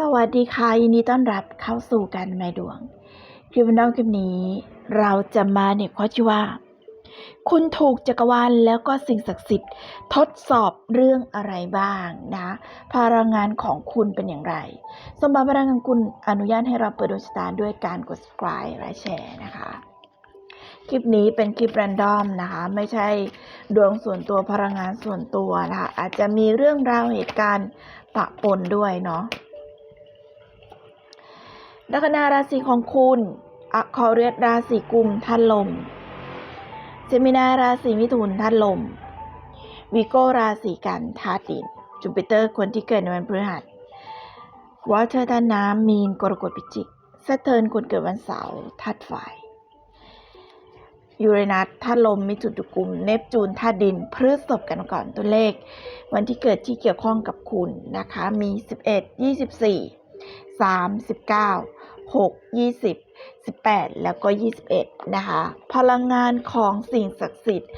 สวัสดีค่ะยินดีต้อนรับเข้าสู่การแม่ดวงคลิปวิดีโอคลิปนี้ เราจะมาเนี่ยข้อที่ว่า คุณถูกจักรวาลแล้วก็สิ่งศักดิ์สิทธิ์ ทดสอบเรื่องอะไรบ้างนะพลังงานของคุณเป็นอย่างไร สมบัติพลังงานคุณอนุญาตให้เราเปิดดวงชะตาด้วยการกด subscribe และแชร์นะคะคลิปนี้เป็นคลิปแรนดอมนะคะ ไม่ใช่ดวงส่วนตัวพลังงานส่วนตัวนะคะอาจจะมีเรื่องราวเหตุการณ์ปะปนด้วยเนาะ ลัคนาราศีของคุณอคอเรียราศีกุมท่านลม เจมินาราศีมิถุนท่านลม วิโกราศีกันธาตุดิน จูปิเตอร์คนที่เกิดในวันพฤหัสวอเตอร์ท่านน้ำมีนกรกฎพิจิกเซเทิร์นคนเกิดวันเสาร์ธาตุไฟยูเรนัสธาตุลมมิถุนุกุม เนปจูนธาตุดินพฤษภกันก่อนตัวเลข วันที่เกิดที่เกี่ยวข้องกับคุณนะคะมี 11 24 39 6 20 18 แล้วก็ 21 นะคะ พลังงานของสิ่งศักดิ์สิทธิ์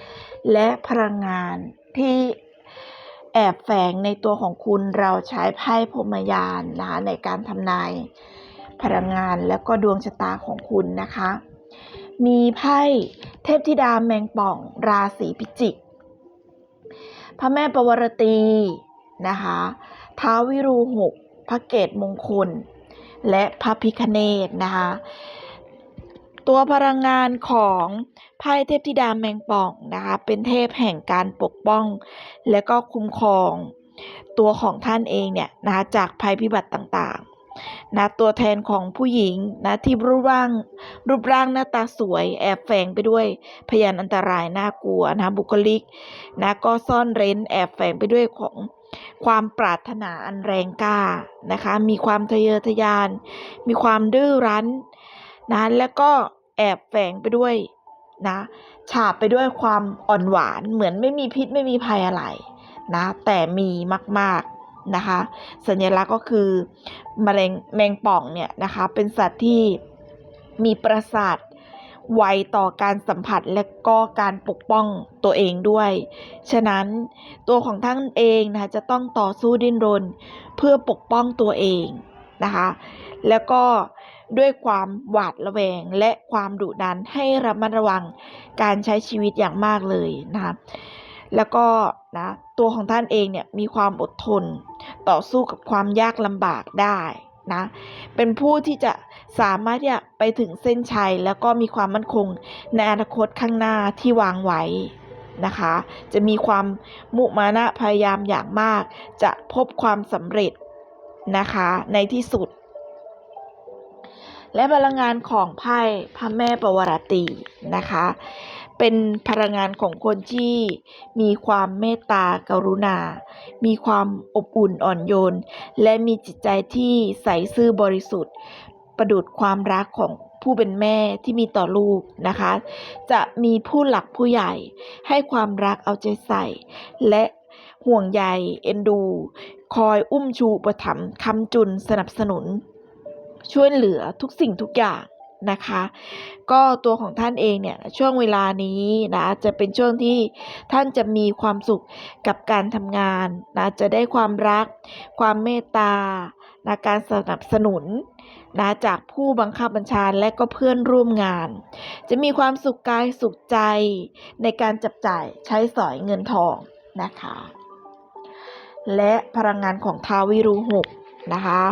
และพลังงานที่แอบแฝงในตัวของคุณเราใช้ไพ่พรมยานนะคะในการทำนายพลังงานแล้วก็ดวงชะตาของคุณนะคะ มีไพ่เทพธิดาแมงป่องราศีพิจิก พระแม่ปวรตีนะคะท้าววิรูหกพระเกตมงคล และพระพิคเนตนะคะ ตัวพลังงานของไพ่เทพธิดาแมงป่องนะคะ เป็นเทพแห่งการปกป้อง และก็คุ้มครองตัวของท่านเองเนี่ยนะคะจากภัยพิบัติต่างๆนะตัวแทนของผู้หญิงนะที่รูปร่างรูปร่างหน้าตาสวยแอบแฝงไปด้วยพยานอันตรายน่ากลัวนะบุคลิกนะก็ซ่อนเร้นแอบแฝงไปด้วยของ ความปรารถนาอันแรงกล้านะคะ มีความทะเยอทะยาน มีความดื้อรั้นนะแล้วก็แอบแฝงไปด้วยนะฉาบไปด้วยความอ่อนหวานเหมือนไม่มีพิษไม่มีภัยอะไรนะแต่มีมากๆนะคะ สัญลักษณ์ก็คือมะเร็งแมงป่องเนี่ยนะคะเป็นสัตว์ที่มีประสาท ไวต่อการสัมผัสและก็การปกป้องตัวเองด้วย ฉะนั้นตัวของท่านเองนะคะจะต้องต่อสู้ดิ้นรนเพื่อปกป้องตัวเองนะคะ แล้วก็ด้วยความหวาดระแวงและความดุดันให้ระมัดระวังการใช้ชีวิตอย่างมากเลยนะคะแล้วก็นะตัวของท่านเองเนี่ยมีความอดทน ต่อสู้กับความยากลำบากได้ นะ เป็นผู้ที่จะสามารถที่จะไปถึงเส้นชัย แล้วก็มีความมั่นคงในอนาคตข้างหน้าที่วางไว้นะคะ จะมีความมุมานะพยายามอย่างมาก จะพบความสำเร็จนะคะในที่สุด และพลังงานของไพ่พระแม่ปวารตีนะคะ เป็นพลังงานของคนที่มีความเมตตากรุณา มีความอบอุ่นอ่อนโยน และมีจิตใจที่ใสซื่อบริสุทธิ์ ประดุดความรักของผู้เป็นแม่ที่มีต่อลูกนะคะ จะมีผู้หลักผู้ใหญ่ให้ความรักเอาใจใส่ และห่วงใยเอ็นดู คอยอุ้มชูประถมคำจุนสนับสนุน ช่วยเหลือทุกสิ่งทุกอย่าง นะคะ ก็ตัวของท่านเองเนี่ยช่วงเวลานี้นะจะเป็นช่วงที่ท่านจะมีความสุขกับการทำงานนะจะได้ความรัก ความเมตตานะการสนับสนุนนะจากผู้บังคับบัญชาและก็เพื่อนร่วมงาน จะมีความสุขกายสุขใจในการจับจ่ายใช้สอยเงินทองนะคะ และพลังงานของทาวิรูหกนะคะ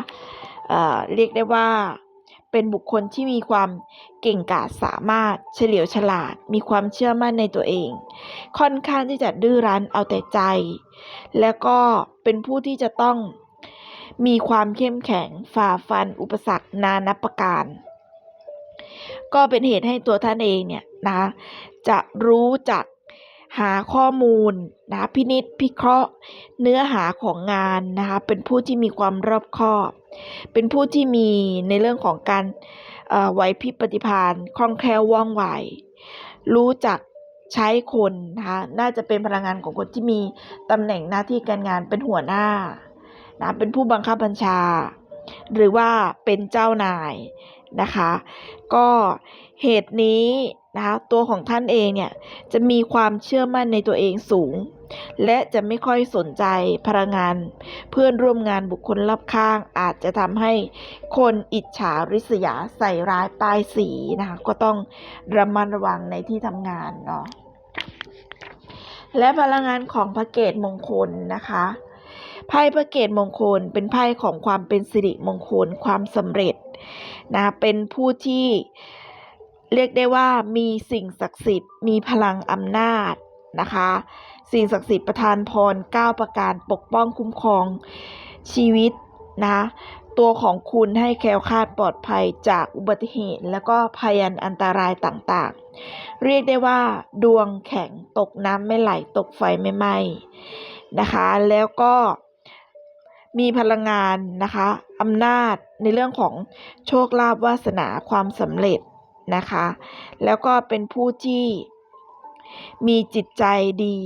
เเรียกได้ว่า เป็นบุคคลที่มีความเก่งกาจสามารถเฉลียวฉลาด มีความเชื่อมั่นในตัวเอง ค่อนข้างที่จะดื้อรั้นเอาแต่ใจ แล้วก็เป็นผู้ที่จะต้องมีความเข้มแข็งฝ่าฟันอุปสรรคนานับประการ ก็เป็นเหตุให้ตัวท่านเองเนี่ยนะจะรู้จัก หาข้อมูลนะพินิษพิเคราะห์ เนื้อหาของงานนะคะเป็นผู้ที่มีความรอบคอบ เป็นผู้ที่มีในเรื่องของการไหวพริบปฏิภาณคล่องแคล่วว่องไวรู้จักใช้คนนะคะน่าจะเป็นพลังงานของคนที่มีตำแหน่งหน้าที่การงานเป็นหัวหน้านะเป็นผู้บังคับบัญชา หรือว่าเป็นเจ้านายนะคะ ก็เหตุนี้ นะคะตัวของท่านเองเนี่ยจะมีความเชื่อมั่นในตัวเองสูง และจะไม่ค่อยสนใจพลังงาน เพื่อนร่วมงานบุคคลรอบข้าง อาจจะทำให้คนอิจฉาริษยาใส่ร้ายป้ายสีนะคะก็ต้องระมัดระวังในที่ทำงานเนาะและพลังงานของพระเกตมงคลนะคะไพ่พระเกตมงคลเป็นไพ่ของความเป็นสิริมงคลความสำเร็จนะเป็นผู้ที่ เรียกได้ว่ามีสิ่งศักดิ์สิทธิ์มีพลังอำนาจนะคะ สิ่งศักดิ์สิทธิ์ประทานพร 9 ประการปกป้องคุ้มครองชีวิตนะตัวของคุณให้แคล้วคลาดปลอดภัยจากอุบัติเหตุ แล้วก็พยันอันตรายต่างๆ เรียกได้ว่า ดวงแข็งตกน้ำไม่ไหลตกไฟไม่ไหม้นะคะ แล้วก็มีพลังงานนะคะอำนาจในเรื่องของโชคลาภวาสนาความสำเร็จ นะคะ แล้วก็เป็นผู้ที่มีจิตใจดี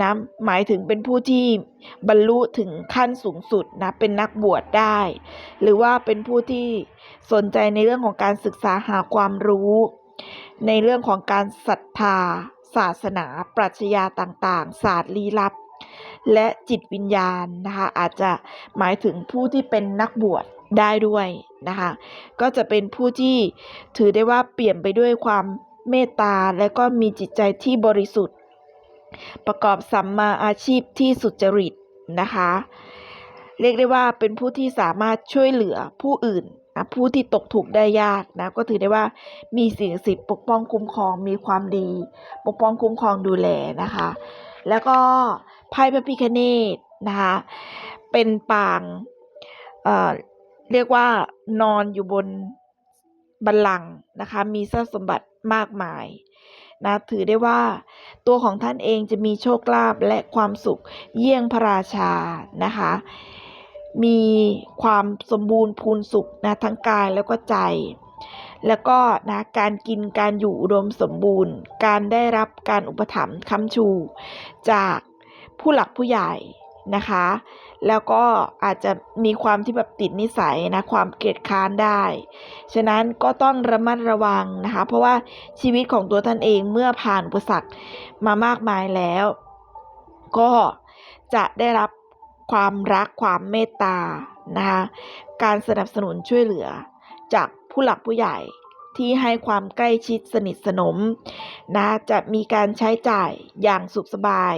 นะหมายถึงเป็นผู้ที่บรรลุถึงขั้นสูงสุดนะเป็นนักบวชได้ หรือว่าเป็นผู้ที่สนใจในเรื่องของการศึกษาหาความรู้ ในเรื่องของการศรัทธา ศาสนา ปรัชญาต่างๆ ศาสตร์ลี้ลับ และจิตวิญญาณนะคะอาจจะหมายถึงผู้ที่เป็นนักบวช ได้ด้วยนะคะ ก็จะเป็นผู้ที่ถือได้ว่าเปลี่ยนไปด้วยความเมตตาและก็มีจิตใจที่บริสุทธิ์ ประกอบสัมมาอาชีพที่สุจริตนะคะ เรียกได้ว่าเป็นผู้ที่สามารถช่วยเหลือผู้อื่นนะผู้ที่ตกถูกข์ได้ยากนะก็ถือได้ว่ามีสิ่งศักดิ์สิทธิ์ปกป้องคุ้มครองมีความดี ปกป้องคุ้มครองดูแลนะคะ แล้วก็ไพ่พระพิคเนตนะคะเป็นปางเอ่อ เรียกว่านอนอยู่บนบัลลังก์นะคะ มีทรัพย์สมบัติมากมายนะถือได้ว่าตัวของท่านเองจะมีโชคลาภและความสุขเยี่ยงพระราชานะคะ มีความสมบูรณ์พูนสุขนะทั้งกายแล้วก็ใจ แล้วก็นะการกินการอยู่อุดมสมบูรณ์ การได้รับการอุปถัมภ์ค้ำชู จากผู้หลักผู้ใหญ่ นะคะ แล้วก็อาจจะมีความที่แบบติดนิสัยนะความเกลียดค้านได้ ฉะนั้นก็ต้องระมัดระวังนะคะ เพราะว่าชีวิตของตัวท่านเองเมื่อผ่านอุปสรรคมามากมายแล้ว ก็จะได้รับความรักความเมตตานะคะการสนับสนุนช่วยเหลือจากผู้หลักผู้ใหญ่ ที่ให้ความใกล้ชิดสนิทสนมนะจะมีการใช้จ่ายอย่างสุขสบาย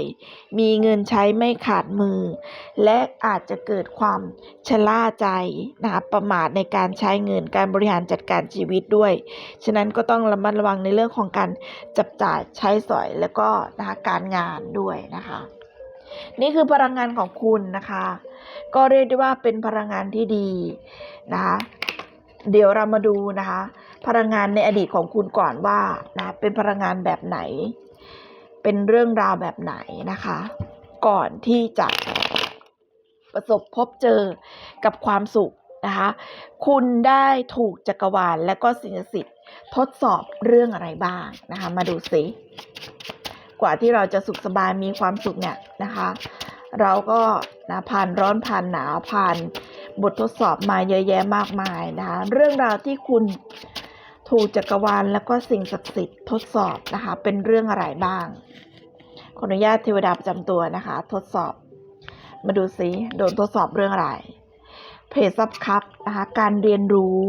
มีเงินใช้ไม่ขาดมือ และอาจจะเกิดความชะล่าใจนะประมาทในการใช้เงินการบริหารจัดการชีวิตด้วย ฉะนั้นก็ต้องระมัดระวังในเรื่องของการจับจ่ายใช้สอยแล้วก็นะการงานด้วยนะคะนี่คือพลังงานของคุณนะคะ ก็เรียกได้ว่าเป็นพลังงานที่ดีนะคะ เดี๋ยวเรามาดูนะคะพลังงานในอดีตของคุณก่อนว่านะเป็นพลังงานแบบไหน เป็นเรื่องราวแบบไหนนะคะ ก่อนที่จะประสบพบเจอกับความสุขนะคะคุณได้ถูกจักรวาลและก็สิ่งศักดิ์สิทธิ์ทดสอบเรื่องอะไรบ้างนะคะมาดูสิกว่าที่เราจะสุขสบายมีความสุขเนี่ยนะคะ เราก็นะผ่านร้อนผ่านหนาวผ่านบททดสอบมาเยอะแยะมากมายนะคะเรื่องราวที่คุณ ถูกจักรวาลแล้วก็สิ่งศักดิ์สิทธิ์ทดสอบนะคะ เป็นเรื่องอะไรบ้าง ขออนุญาตเทวดาประจำตัวนะคะ ทดสอบ มาดูซิโดนทดสอบเรื่องอะไร เพจซับครับนะคะ การเรียนรู้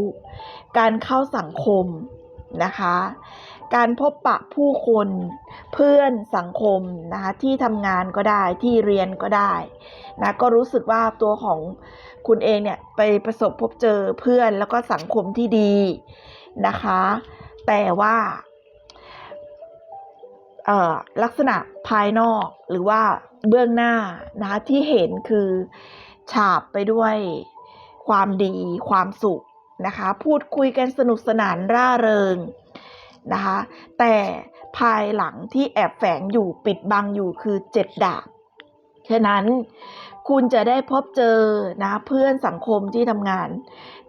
การเข้าสังคมนะคะ การพบปะผู้คนเพื่อนสังคมนะคะที่ทำงานก็ได้ที่เรียนก็ได้นะก็รู้สึกว่าตัวของคุณเองเนี่ยไปประสบพบเจอเพื่อนแล้วก็สังคมที่ดี นะคะ แต่ว่าเอ่อลักษณะภายนอกหรือว่าเบื้องหน้านะคะที่เห็นคือฉาบไปด้วยความดีความสุขนะคะ พูดคุยกันสนุกสนานร่าเริงนะคะ แต่ภายหลังที่แอบแฝงอยู่ปิดบังอยู่คือเจ็ดดาบ ฉะนั้นคุณจะได้พบเจอนะเพื่อนสังคมที่ทำงาน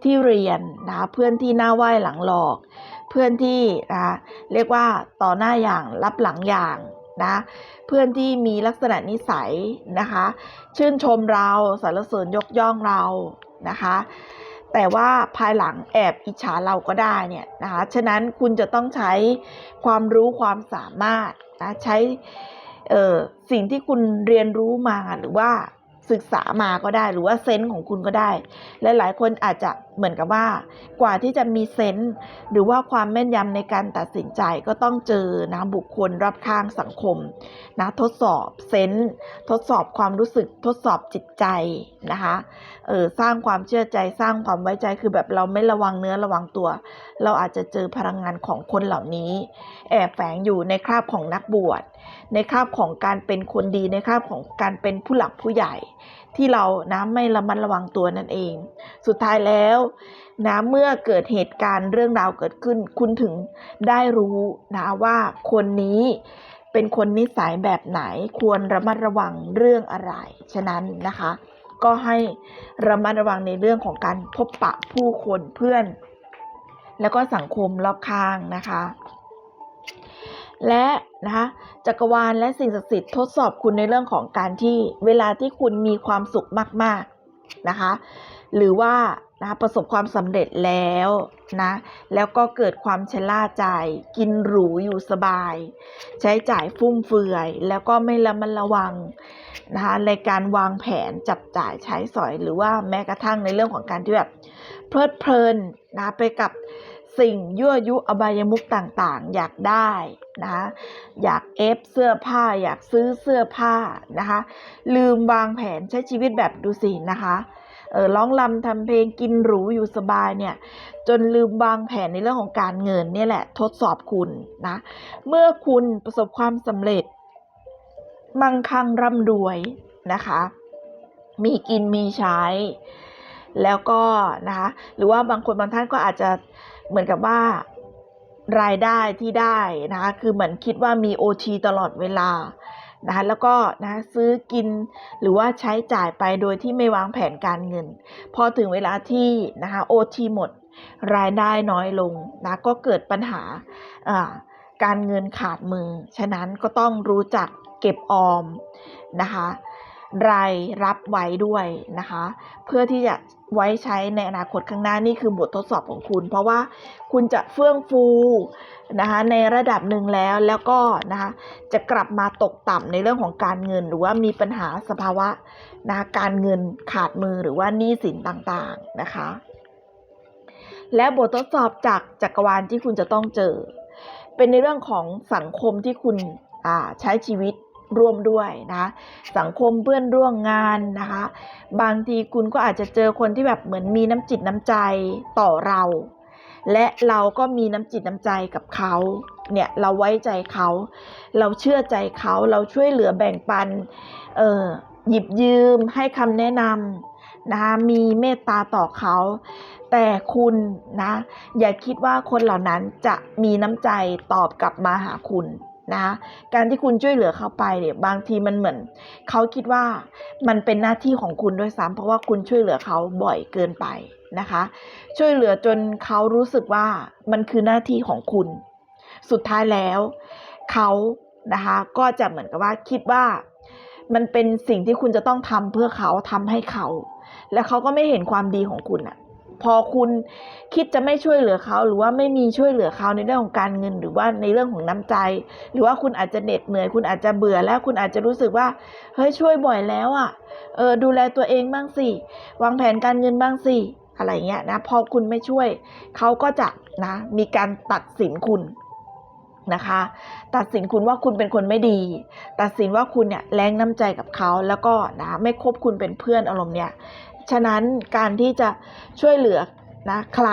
ที่เรียนนะเพื่อนที่หน้าไหว้หลังหลอก เพื่อนที่นะเรียกว่าต่อหน้าอย่างรับหลังอย่างนะเพื่อนที่มีลักษณะนิสัยนะคะ ชื่นชมเราสรรเสริญยกย่องเรานะคะ แต่ว่าภายหลังแอบอิจฉาเราก็ได้เนี่ยนะคะฉะนั้นคุณจะต้องใช้ความรู้ความสามารถนะใช้ เออสิ่งที่คุณเรียนรู้มาหรือว่าศึกษามาก็ได้ หรือว่าเซนส์ของคุณก็ได้ และหลายคนอาจจะ เหมือนกับว่า กว่าที่จะมีเซนส์หรือว่าความแม่นยำในการตัดสินใจก็ต้องเจอนะบุคคลรอบข้างสังคมนะทดสอบเซนส์ทดสอบความรู้สึกทดสอบจิตใจนะคะเออสร้างความเชื่อใจสร้างความไว้ใจคือแบบเราไม่ระวังเนื้อระวังตัว เราอาจจะเจอพลังงานของคนเหล่านี้ แอบแฝงอยู่ในคราบของนักบวชในคราบของการเป็นคนดีในคราบของการเป็นผู้หลักผู้ใหญ่ ที่เรานะไม่ระมัดระวังตัวนั่นเอง สุดท้ายแล้วนะเมื่อเกิดเหตุการณ์เรื่องราวเกิดขึ้น คุณถึงได้รู้นะว่าคนนี้เป็นคนนิสัยแบบไหนควรระมัดระวังเรื่องอะไร ฉะนั้นนะคะ ก็ให้ระมัดระวังในเรื่องของการพบปะผู้คนเพื่อน แล้วก็สังคมรอบข้างนะคะ และนะคะจักรวาลและสิ่งศักดิ์สิทธิ์ทดสอบคุณในเรื่องของการที่เวลาที่คุณมีความสุขมากๆนะคะ หรือว่านะประสบความสำเร็จแล้วนะแล้วก็เกิดความชะล่าใจ กินหรูอยู่สบาย ใช้จ่ายฟุ่มเฟือย แล้วก็ไม่ระมัดระวังนะคะในการวางแผนจับจ่ายใช้สอย หรือว่าแม้กระทั่งในเรื่องของการที่แบบเพลิดเพลินนะไปกับ สิ่งยั่วยุอบายมุขต่างๆ อยากได้นะะอยากเอฟเสื้อผ้า อยากซื้อเสื้อผ้านะคะลืมวางแผนใช้ชีวิตแบบดูสินะคะเออร้องรำทำเพลงกินหรูอยู่สบายเนี่ยจนลืมวางแผนในเรื่องของการเงินเนี่ยแหละทดสอบคุณนะเมื่อคุณประสบความสำเร็จ มั่งคั่งร่ำรวยนะคะ มีกินมีใช้ แล้วก็นะคะหรือว่าบางคนบางท่านก็อาจจะ เหมือนกับว่ารายได้ที่ได้นะคะคือเหมือนคิดว่ามีโอทีตลอดเวลานะคะแล้วก็นะซื้อกินหรือว่าใช้จ่ายไปโดยที่ไม่วางแผนการเงิน พอถึงเวลาที่นะคะโอทีหมดรายได้น้อยลงนะก็เกิดปัญหาอ่าการเงินขาดมือ ฉะนั้นก็ต้องรู้จักเก็บออมนะคะ รายรับไว้ด้วยนะคะ เพื่อที่จะไว้ใช้ในอนาคตข้างหน้านี่คือบททดสอบของคุณ เพราะว่าคุณจะเฟื่องฟูนะคะในระดับหนึ่งแล้วแล้วก็นะคะจะกลับมาตกต่ำในเรื่องของการเงิน หรือว่ามีปัญหาสภาวะนะคะการเงินขาดมือหรือว่าหนี้สินต่างๆนะคะ และบททดสอบจากจักรวาลที่คุณจะต้องเจอ เป็นในเรื่องของสังคมที่คุณใช้ชีวิต ร่วมด้วยนะสังคมเพื่อนร่วมงานนะคะ บางทีคุณก็อาจจะเจอคนที่แบบเหมือนมีน้ำจิตน้ำใจต่อเรา และเราก็มีน้ำจิตน้ำใจกับเขาเนี่ยเราไว้ใจเขา เราเชื่อใจเขาเราช่วยเหลือแบ่งปันเออหยิบยืมให้คำแนะนำนะคะมีเมตตาต่อเขา แต่คุณนะ อย่าคิดว่าคนเหล่านั้นจะมีน้ำใจตอบกลับมาหาคุณ นะการที่คุณช่วยเหลือเขาไปเนี่ยบางทีมันเหมือนเขาคิดว่ามันเป็นหน้าที่ของคุณด้วยซ้ำเพราะว่าคุณช่วยเหลือเขาบ่อยเกินไปนะคะ ช่วยเหลือจนเขารู้สึกว่ามันคือหน้าที่ของคุณ สุดท้ายแล้วเขานะคะก็จะเหมือนกับว่าคิดว่ามันเป็นสิ่งที่คุณจะต้องทำเพื่อเขาทำให้เขา แล้วเขาก็ไม่เห็นความดีของคุณอะ พอคุณคิดจะไม่ช่วยเหลือเขา หรือว่าไม่มีช่วยเหลือเขาในเรื่องของการเงิน หรือว่าในเรื่องของน้ำใจ หรือว่าคุณอาจจะเหน็ดเหนื่อย คุณอาจจะเบื่อแล้วคุณอาจจะรู้สึกว่าเฮ้ยช่วยบ่อยแล้วอะ่ะเออดูแลตัวเองบ้างสิวางแผนการเงินบ้างสิอะไรเงี้ยนะพอคุณไม่ช่วยเขาก็จะนะมีการตัดสินคุณนะคะ ตัดสินคุณว่าคุณเป็นคนไม่ดี ตัดสินว่าคุณเนี่ยแรงน้ำใจกับเขาแล้วก็นะไม่คบคุณเป็นเพื่อนอารมณ์เนี่ย ฉะนั้นการที่จะช่วยเหลือนะใคร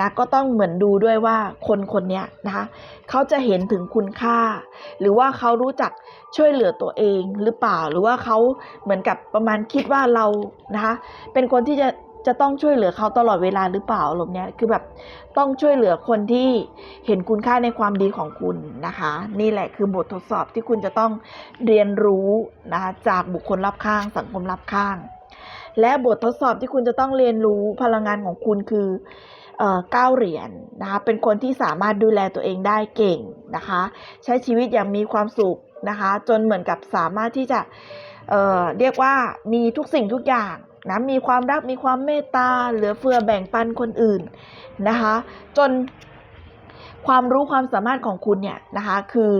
นะก็ต้องเหมือนดูด้วยว่าคนคนนี้นะคะเขาจะเห็นถึงคุณค่า หรือว่าเขารู้จักช่วยเหลือตัวเองหรือเปล่าหรือว่าเขาเหมือนกับประมาณคิดว่าเรานะคะเป็นคนที่จะจะต้องช่วยเหลือเขาตลอดเวลาหรือเปล่าอารมเนี้ยคือแบบต้องช่วยเหลือคนที่เห็นคุณค่าในความดีของคุณนะคะ นี่แหละคือบททดสอบที่คุณจะต้องเรียนรู้นะคะจากบุคคลรอบข้าง สังคมรอบข้าง และบททดสอบที่คุณจะต้องเรียนรู้พลังงานของคุณคือเก้าเหรียญนนะคะ เป็นคนที่สามารถดูแลตัวเองได้เก่งนะคะ ใช้ชีวิตอย่างมีความสุขนะคะ จนเหมือนกับสามารถที่จะเเรียกว่ามีทุกสิ่งทุกอย่างนะ มีความรัก มีความเมตตา เหลือเฟือแบ่งปันคนอื่นนะคะ จนความรู้ความสามารถของคุณเนี่ยนะคะ คือ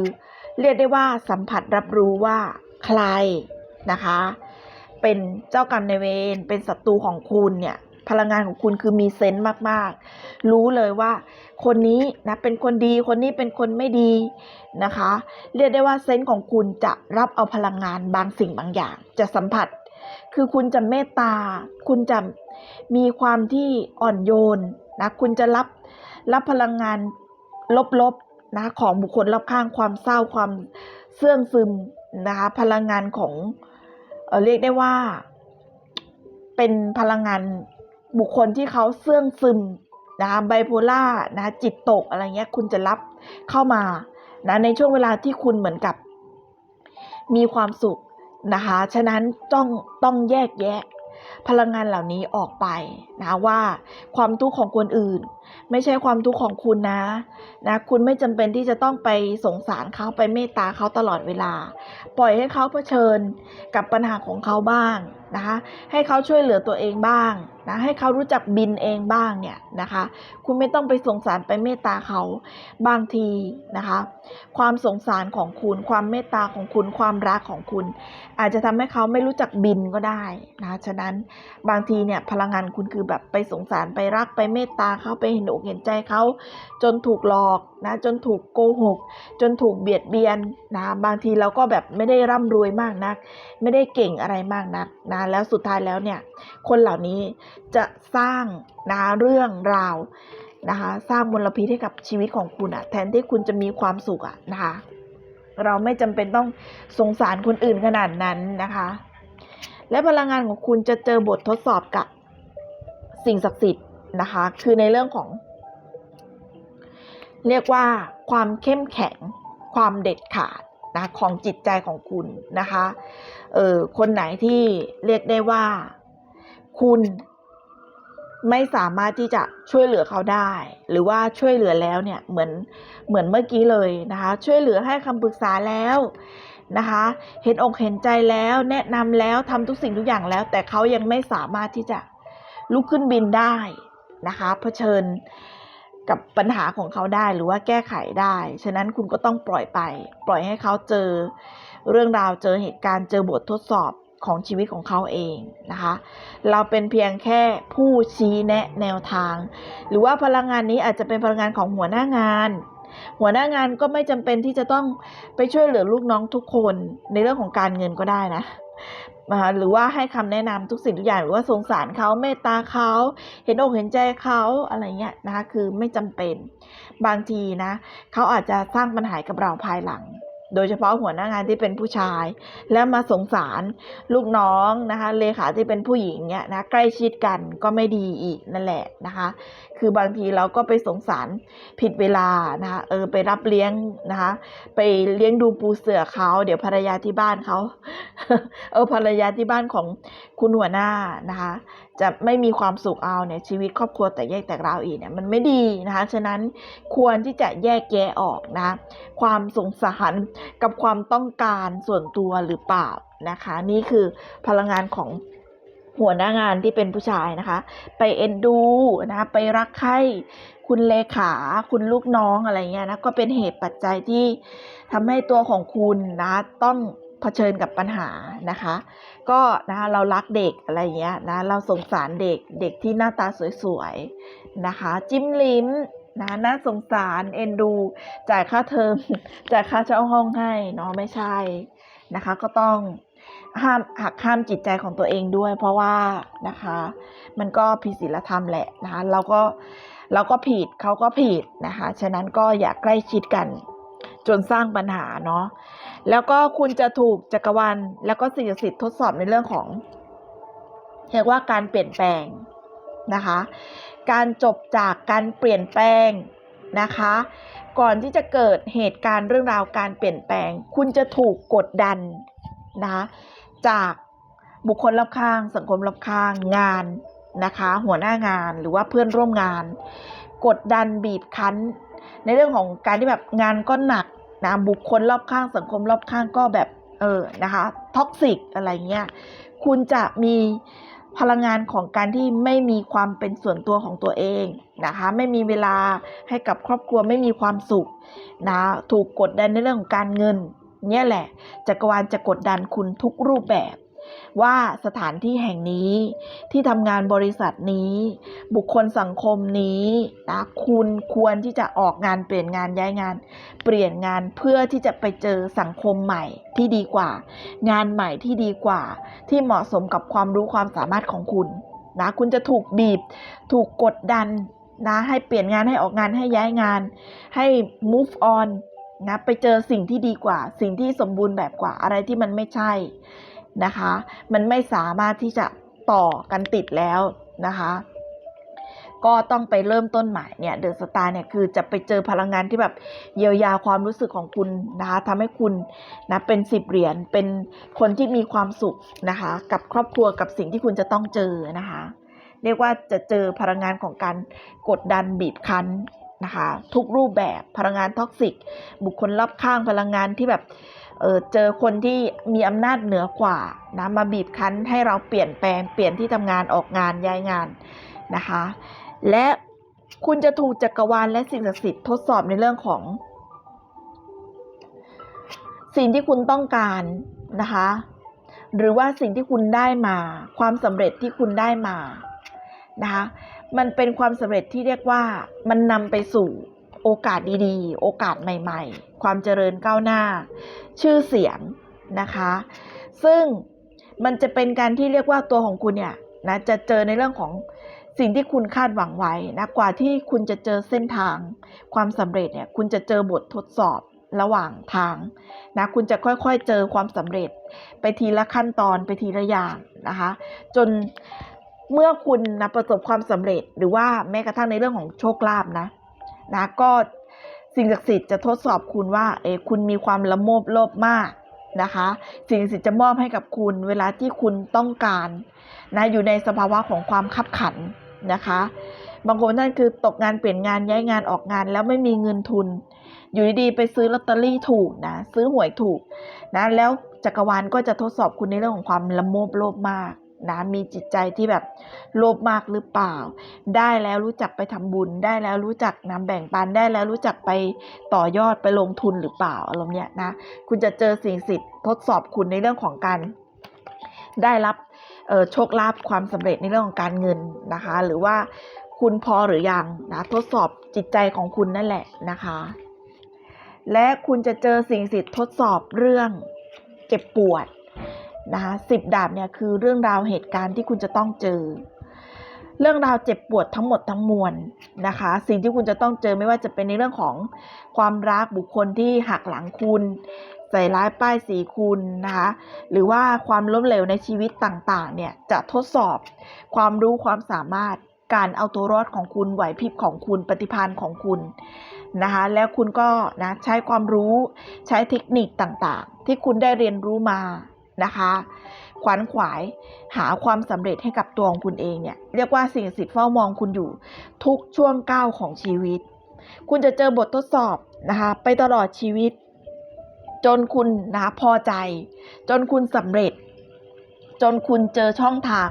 เรียกได้ว่าสัมผัสรับรู้ว่าใครนะคะ เป็นเจ้ากรรมนายเวรเป็นศัตรูของคุณเนี่ยพลังงานของคุณคือมีเซนต์มากๆ รู้เลยว่า คนนี้นะเป็นคนดีคนนี้เป็นคนไม่ดีนะคะ เรียกได้ว่าเซนต์ของคุณจะรับเอาพลังงานบางสิ่งบางอย่าง จะสัมผัส คือคุณจะเมตตา คุณจะมีความที่อ่อนโยนนะคุณจะรับรับพลังงานลบๆนะของบุคคลรอบข้างความเศร้าความเสื่องซึมนะคะพลังงานของ เเรียกได้ว่า เป็นพลังงานบุคคลที่เขาเสื่องซึมนะคะไบโพล่านะจิตตกอะไรเงี้ยคุณจะรับเข้ามานะในช่วงเวลาที่คุณเหมือนกับ มีความสุขนะคะฉะนั้นต้องต้องแยกแยะ พลังงานเหล่านี้ออกไปนะว่าความทุกข์ของคนอื่น ไม่ใช่ความทุกข์ของคุณนะนะ คุณไม่จำเป็นที่จะต้องไปสงสารเขาไปเมตตาเขาตลอดเวลา ปล่อยให้เขาเผชิญกับปัญหาของเขาบ้างนะคะให้เขาช่วยเหลือตัวเองบ้างนะให้เขารู้จักบินเองบ้างเนี่ยนะคะ คุณไม่ต้องไปสงสารไปเมตตาเขาบางทีนะคะ ความสงสารของคุณ ความเมตตาของคุณ ความรักของคุณ อาจจะทำให้เขาไม่รู้จักบินก็ได้นะฉะนั้นบางทีเนี่ยพลังงานคุณคือแบบไปสงสารไปรักไปเมตตาเขาไปนอกเห็นใจเขาจนถูกหลอกนะจนถูกโกหก จนถูกเบียดเบียนนะบางทีเราก็แบบไม่ได้ร่ำรวยมากนัก ไม่ได้เก่งอะไรมากนักนะแล้วสุดท้ายแล้วเนี่ยคนเหล่านี้จะสร้างนะเรื่องราวนะคะสร้างมลพิษให้กับชีวิตของคุณอะแทนที่คุณจะมีความสุขอะนะคะเราไม่จำเป็นต้องสงสารคนอื่นขนาดนั้นนะคะ และพลังงานของคุณจะเจอบททดสอบกับสิ่งศักดิ์สิทธิ์ นะคะ คือในเรื่องของ เรียกว่าความเข้มแข็งความเด็ดขาดนะของจิตใจของคุณนะคะเออคนไหนที่เรียกได้ว่าคุณไม่สามารถที่จะช่วยเหลือเขาได้ หรือว่าช่วยเหลือแล้วเนี่ยเหมือนเหมือนเมื่อกี้เลยนะคะ ช่วยเหลือให้คำปรึกษาแล้วนะคะ เห็นอกเห็นใจแล้วแนะนำแล้วทำทุกสิ่งทุกอย่างแล้ว แต่เขายังไม่สามารถที่จะลุกขึ้นบินได้ นะคะเผชิญกับปัญหาของเขาได้หรือว่าแก้ไขได้ ฉะนั้นคุณก็ต้องปล่อยไป ปล่อยให้เขาเจอเรื่องราวเจอเหตุการณ์เจอบททดสอบของชีวิตของเขาเองนะคะ เราเป็นเพียงแค่ผู้ชี้แนะแนวทาง หรือว่าพลังงานนี้อาจจะเป็นพลังงานของหัวหน้างาน หัวหน้างานก็ไม่จำเป็นที่จะต้องไปช่วยเหลือลูกน้องทุกคนในเรื่องของการเงินก็ได้นะ นะคะหรือว่าให้คำแนะนำทุกสิ่งทุกอย่างหรือว่าสงสารเขาเมตตาเขาเห็นอกเห็นใจเขาอะไรเงี้ยนะคะคือไม่จำเป็นบางทีนะเขาอาจจะสร้างปัญหากับเราภายหลัง โดยเฉพาะหัวหน้างานที่เป็นผู้ชาย แล้วมาสงสารลูกน้องนะคะเลขาที่เป็นผู้หญิงเนี่ยนะใกล้ชิดกันก็ไม่ดีอีกนั่นแหละนะคะ คือบางทีเราก็ไปสงสารผิดเวลานะคะเออไปรับเลี้ยงนะคะ ไปเลี้ยงดูปูเสือเขาเดี๋ยวภรรยาที่บ้านเขาเออภรรยาที่บ้านของคุณหัวหน้านะคะ จะไม่มีความสุขเอาเนี่ยชีวิตครอบครัวแต่แยกแตกราวอีกเนี่ยมันไม่ดีนะคะฉะนั้นควรที่จะแยกแยะออกนะ ความสงสารกับความต้องการส่วนตัวหรือเปล่านะคะ นี่คือพลังงานของหัวหน้างานที่เป็นผู้ชายนะคะ ไปเอ็นดูนะคะไปรักใครคุณเลขาคุณลูกน้องอะไรเงี้ยนะก็เป็นเหตุปัจจัยที่ทำให้ตัวของคุณนะต้อง เผชิญกับปัญหานะคะ ก็นะคะเรารักเด็กอะไรเงี้ยนะเราสงสารเด็กเด็กที่หน้าตาสวยๆนะคะ จิ้มลิ้มนะน่าสงสารเอ็นดู จ่ายค่าเทอมจ่ายค่าเช่าห้องให้เนาะไม่ใช่นะคะ ก็ต้องห้ามหักห้ามจิตใจของตัวเองด้วย เพราะว่านะคะ มันก็ผิดศีลธรรมแหละนะคะเราก็เราก็ผิดเขาก็ผิดนะคะ ฉะนั้นก็อย่าใกล้ชิดกันจนสร้างปัญหาเนาะ แล้วก็คุณจะถูกจักรวาลแล้วก็สิ่งศักดิ์สิทธิ์ทดสอบในเรื่องของเรียกว่าการเปลี่ยนแปลงนะคะ การจบจากการเปลี่ยนแปลงนะคะ ก่อนที่จะเกิดเหตุการณ์เรื่องราวการเปลี่ยนแปลง คุณจะถูกกดดันนะคะจากบุคคลรอบข้าง สังคมรอบข้างงานนะคะ หัวหน้างานหรือว่าเพื่อนร่วมงาน กดดันบีบคั้น ในเรื่องของการที่แบบงานก็หนัก นะบุคคลรอบข้างสังคมรอบข้างก็แบบเออนะคะท็อกซิกอะไรเงี้ยคุณจะมีพลังงานของการที่ไม่มีความเป็นส่วนตัวของตัวเองนะคะไม่มีเวลาให้กับครอบครัวไม่มีความสุขนะถูกกดดันในเรื่องของการเงินเนี่ยแหละจักรวาลจะกดดันคุณทุกรูปแบบ ว่าสถานที่แห่งนี้ที่ทำงานบริษัทนี้ บุคคลสังคมนี้นะคุณควรที่จะออกงานเปลี่ยนงานย้ายงาน เปลี่ยนงานเพื่อที่จะไปเจอสังคมใหม่ที่ดีกว่า งานใหม่ที่ดีกว่า ที่เหมาะสมกับความรู้ความสามารถของคุณนะคุณจะถูกบีบ ถูกกดดันนะให้เปลี่ยนงานให้ออกงานให้ย้ายงาน ให้ move on นะไปเจอสิ่งที่ดีกว่า สิ่งที่สมบูรณ์แบบกว่าอะไรที่มันไม่ใช่ นะคะ มันไม่สามารถที่จะต่อกันติดแล้วนะคะ ก็ต้องไปเริ่มต้นใหม่เนี่ยเดอะสตาร์เนี่ยคือจะไปเจอพลังงานที่แบบเยียวยาความรู้สึกของคุณนะคะทำให้คุณนะเป็นสิบเหรียญเป็นคนที่มีความสุขนะคะ กับครอบครัวกับสิ่งที่คุณจะต้องเจอนะคะ เรียกว่าจะเจอพลังงานของการกดดันบีบคั้นนะคะทุกรูปแบบพลังงานท็อกซิก บุคคลรอบข้างพลังงานที่แบบ เออเจอคนที่มีอำนาจเหนือกว่านะมาบีบคั้นให้เราเปลี่ยนแปลงเปลี่ยนที่ทำงานออกงานย้ายงานนะคะ และคุณจะถูกจักรวาลและสิ่งศักดิ์สิทธิ์ทดสอบในเรื่องของ สิ่งที่คุณต้องการนะคะ หรือว่าสิ่งที่คุณได้มา ความสำเร็จที่คุณได้มานะคะมันเป็นความสำเร็จที่เรียกว่ามันนำไปสู่ โอกาสดีๆ โอกาสใหม่ๆ ความเจริญก้าวหน้า ชื่อเสียงนะคะ ซึ่งมันจะเป็นการที่เรียกว่าตัวของคุณเนี่ยนะจะเจอในเรื่องของสิ่งที่คุณคาดหวังไว้นะกว่าที่คุณจะเจอเส้นทาง ความสำเร็จเนี่ยคุณจะเจอบททดสอบระหว่างทางนะคุณจะค่อยๆเจอความสำเร็จ ไปทีละขั้นตอนไปทีละอย่างนะคะ จนเมื่อคุณนะประสบความสำเร็จหรือว่าแม้กระทั่งในเรื่องของโชคลาภนะ นะก็สิ่งศักดิ์สิทธิ์จะทดสอบคุณว่าเออคุณมีความละโมบโลภมากนะคะ สิ่งศักดิ์สิทธิ์จะมอบให้กับคุณเวลาที่คุณต้องการนะอยู่ในสภาวะของความขับขันนะคะบางคนท่นคือตกงานเปลี่ยนงานย้ายงานออกงาน แล้วไม่มีเงินทุน อยู่ดีๆไปซื้อลอตเตอรี่ถูกนะซื้อหวยถูกนะแล้วจักรวาลก็จะทดสอบคุณในเรื่องของความละโมบโลภมาก นะมีจิตใจที่แบบโลภมากหรือเปล่า ได้แล้วรู้จักไปทำบุญ ได้แล้วรู้จักนำแบ่งปันได้แล้วรู้จักไปต่อยอดไปลงทุนหรือเปล่าอารมณ์เนี้ยนะคุณจะเจอสิ่งสิทธิ์ทดสอบคุณในเรื่องของการได้รับโชคลาภความสำเร็จในเรื่องของการเงินนะคะ หรือว่าคุณพอหรือยังนะทดสอบจิตใจของคุณนั่นแหละนะคะ และคุณจะเจอสิ่งสิทธิ์ทดสอบเรื่องเจ็บปวด นะคะสิบดาบเนี่ยคือเรื่องราวเหตุการณ์ที่คุณจะต้องเจอ เรื่องราวเจ็บปวดทั้งหมดทั้งมวลนะคะ สิ่งที่คุณจะต้องเจอไม่ว่าจะเป็นในเรื่องของความรักบุคคลที่หักหลังคุณใส่ร้ายป้ายสีคุณนะคะหรือว่าความล้มเหลวในชีวิตต่างๆเนี่ยจะทดสอบความรู้ความสามารถการเอาตัวรอดของคุณไหวพริบของคุณปฏิภาณของคุณนะคะแล้วคุณก็นะใช้ความรู้ใช้เทคนิคต่างๆ ที่คุณได้เรียนรู้มา นะคะขวัญขวายหาความสำเร็จให้กับตัวของคุณเองเนี่ยเรียกว่าสิ่งศักดิ์สิทธิ์เฝ้ามองคุณอยู่ทุกช่วงก้าวของชีวิต คุณจะเจอบททดสอบนะคะไปตลอดชีวิต จนคุณนะคะพอใจ จนคุณสำเร็จ จนคุณเจอช่องทาง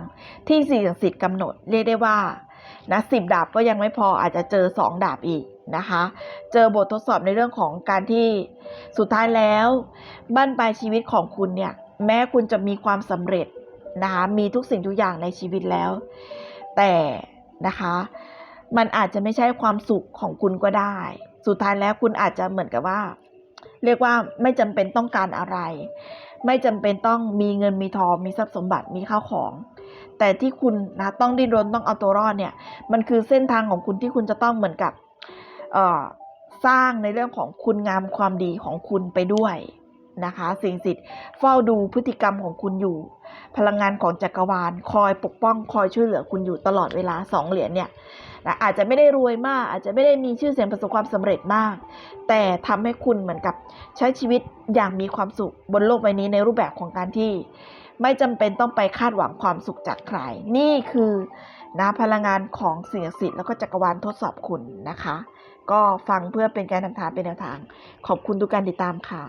ที่สิ่งศักดิ์สิทธิ์กำหนด เรียกได้ว่านะสิบดาบก็ยังไม่พออาจจะเจอสองดาบอีกนะคะ เจอบททดสอบในเรื่องของการที่สุดท้ายแล้ว บ้านปลายชีวิตของคุณเนี่ย แม้คุณจะมีความสำเร็จนะคะมีทุกสิ่งทุกอย่างในชีวิตแล้ว แต่นะคะมันอาจจะไม่ใช่ความสุขของคุณก็ได้ สุดท้ายแล้วคุณอาจจะเหมือนกับว่า เรียกว่าไม่จำเป็นต้องการอะไร ไม่จำเป็นต้องมีเงินมีทองมีทรัพย์สมบัติมีข้าวของ แต่ที่คุณนะต้องดิ้นรนต้องเอาตัวรอดเนี่ย มันคือเส้นทางของคุณที่คุณจะต้องเหมือนกับสร้างในเรื่องของคุณงามความดีของคุณไปด้วย นะคะ สิ่งศักดิ์สิทธิ์เฝ้าดูพฤติกรรมของคุณอยู่ พลังงานของจักรวาล คอยปกป้อง คอยช่วยเหลือคุณอยู่ตลอดเวลาสองเหรียญเนี่ยนะอาจจะไม่ได้รวยมาก อาจจะไม่ได้มีชื่อเสียงประสบความสำเร็จมาก แต่ทำให้คุณเหมือนกับใช้ชีวิตอย่างมีความสุขบนโลกใบนี้ในรูปแบบของการที่ ไม่จำเป็นต้องไปคาดหวังความสุขจากใคร นี่คือนะพลังงานของสิ่งศักดิ์สิทธิ์แล้วก็จักรวาลทดสอบคุณนะคะ ก็ฟังเพื่อเป็นการนำทางเป็นแนวทาง ขอบคุณทุกการติดตามค่ะ